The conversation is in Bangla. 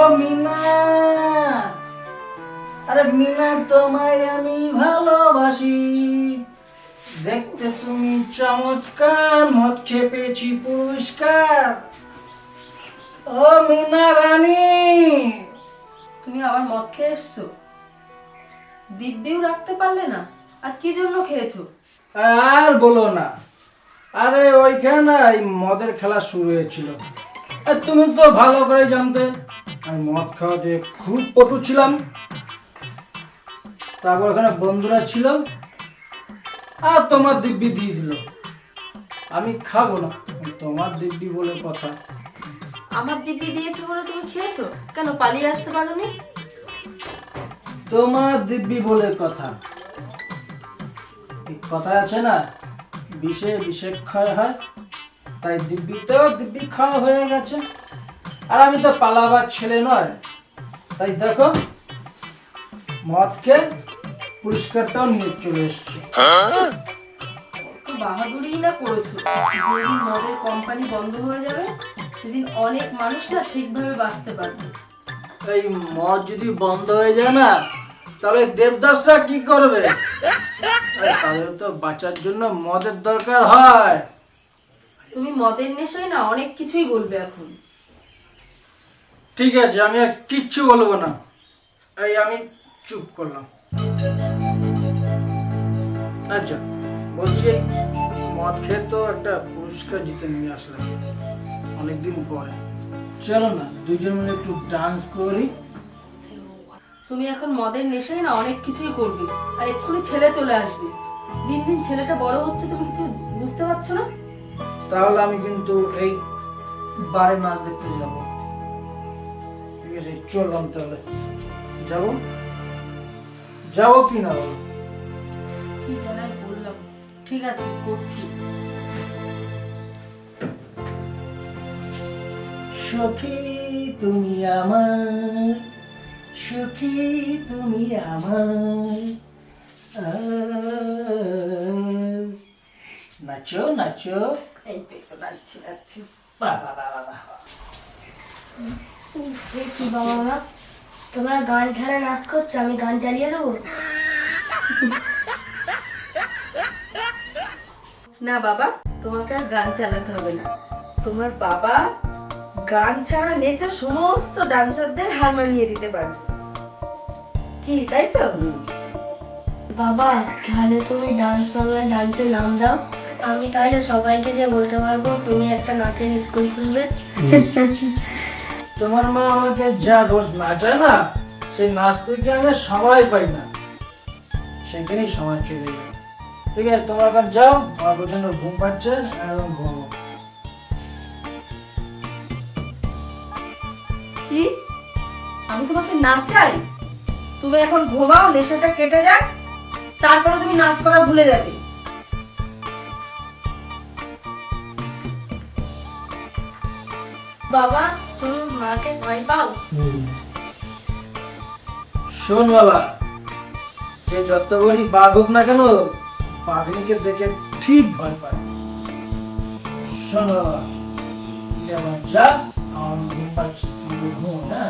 ও মিনা। আরে মিনা তোমায় আমি ভালোবাসি। দেখতে তুমি চমৎকার মদ পেয়েছি পুরস্কার। ও মিনা রানী। তুমি আবার মদ খেয়ে এসছো? দিব্যিও রাখতে পারলে না আর কি জন্য খেয়েছো? আর বলো না। আরে ওইখানে মদের খেলা শুরু হয়েছিল। তুমি তো ভালো করে জানতে। আমি মদ খাওয়াতে খুব পটু ছিলাম। তারপর ওখানে বন্ধুরা ছিল। আর তোমার দিব্যি দিয়ে দিল। আমি খাব না। তোমার দিব্যি বলে কথা। আমার দিব্যি দিয়েছে বলে তুমি খেয়েছো? কেন পালিয়ে আসতে পারোনি? তোমার দিব্যি বলে কথা। কথা আছে না বিষে বিষে ক্ষয় হয়। তাই দিব্যিতেও দিব্যি খাওয়া হয়ে গেছে। আর আমি তো পালাবার ছেলে নয়। তাই দেখো মদ খেয়ে পুরস্কারটাও নিয়ে চলে এসছে। তো বাহাদুরি না করেছ। যেদিন মদের কোম্পানি বন্ধ হয়ে যাবে সেদিন অনেক মানুষ না ঠিকভাবে বাঁচতে পারবে। এই মদ যদি বন্ধ হয়ে যায় না তাহলে দেবদাসরা কি করবে? তাদের তো বাঁচার জন্য মদের দরকার হয়। তুমি মদের নেশায় না অনেক কিছুই বলবে এখন। ঠিক আছে আমি আর কিচ্ছু বলব না। এই আমি চুপ করলাম। আচ্ছা বলছি মদ খেয়ে তো একটা পুরস্কার জিতে নিয়ে আসলাম অনেকদিন পরে। চলো না দুজন মিলে একটু ডান্স করি। তুমি এখন মদের নেশায় না অনেক কিছুই করবে আর এক্ষুনি ছেলে চলে আসবে। দিন দিন ছেলেটা বড় হচ্ছে তুমি কিছু বুঝতে পারছ না? তাহলে আমি কিন্তু এই বারে নাচ দেখতে যাব। ঠিক আছে চললাম তাহলে। যাব? যাব কি না বলো? কি জানাই বললাম। ঠিক আছে করছি। সখী তুমি আমার। সখী তুমি আমার। নাচো নাচো। এই তো নাচছি নাচছি। বাহ বাহ। এ কি বাবা মা তোমরা গান ছাড়া নাচ করছ আমি গান চালিয়ে দেবো? না বাবা তোমাকে আর গান চালাতে হবে না। তোমার বাবা গান ছাড়া নেচে সমস্ত ডান্সারদের হার মানিয়ে দিতে পারবে। কি তাই তো? বাবা তাহলে তুমি ডান্স বাংলা ডান্সের নাম দাও। আমি তাহলে সবাইকে যে বলতে পারব তুমি একটা নাচের স্কুল খুলবে। তোমার মা আমাকে যা রোজ নাচায় না সেই নাচতে গিয়ে আমি সময় পাই না? সেখানেই সময় চলে যায়। ঠিক আছে তোমরা এখন যাও আমার প্রচণ্ড ঘুম পাচ্ছে এবং ঘুমো কি? আমি তোমাকে নাচাই তুমি এখন ঘুমাও নেশাটা কেটে যাক তারপরে তুমি নাচ করা ভুলে যাবে। বাবা, তুমি মাকে ভয় পাও? শোন বাবা, যে যত বড়ি বাঘ হোক না কেন, বাঘিনীকে দেখে ঠিক ভয় পায়। শোন বাবা যা, আমার ঘুম পাচ্ছি ঘুম না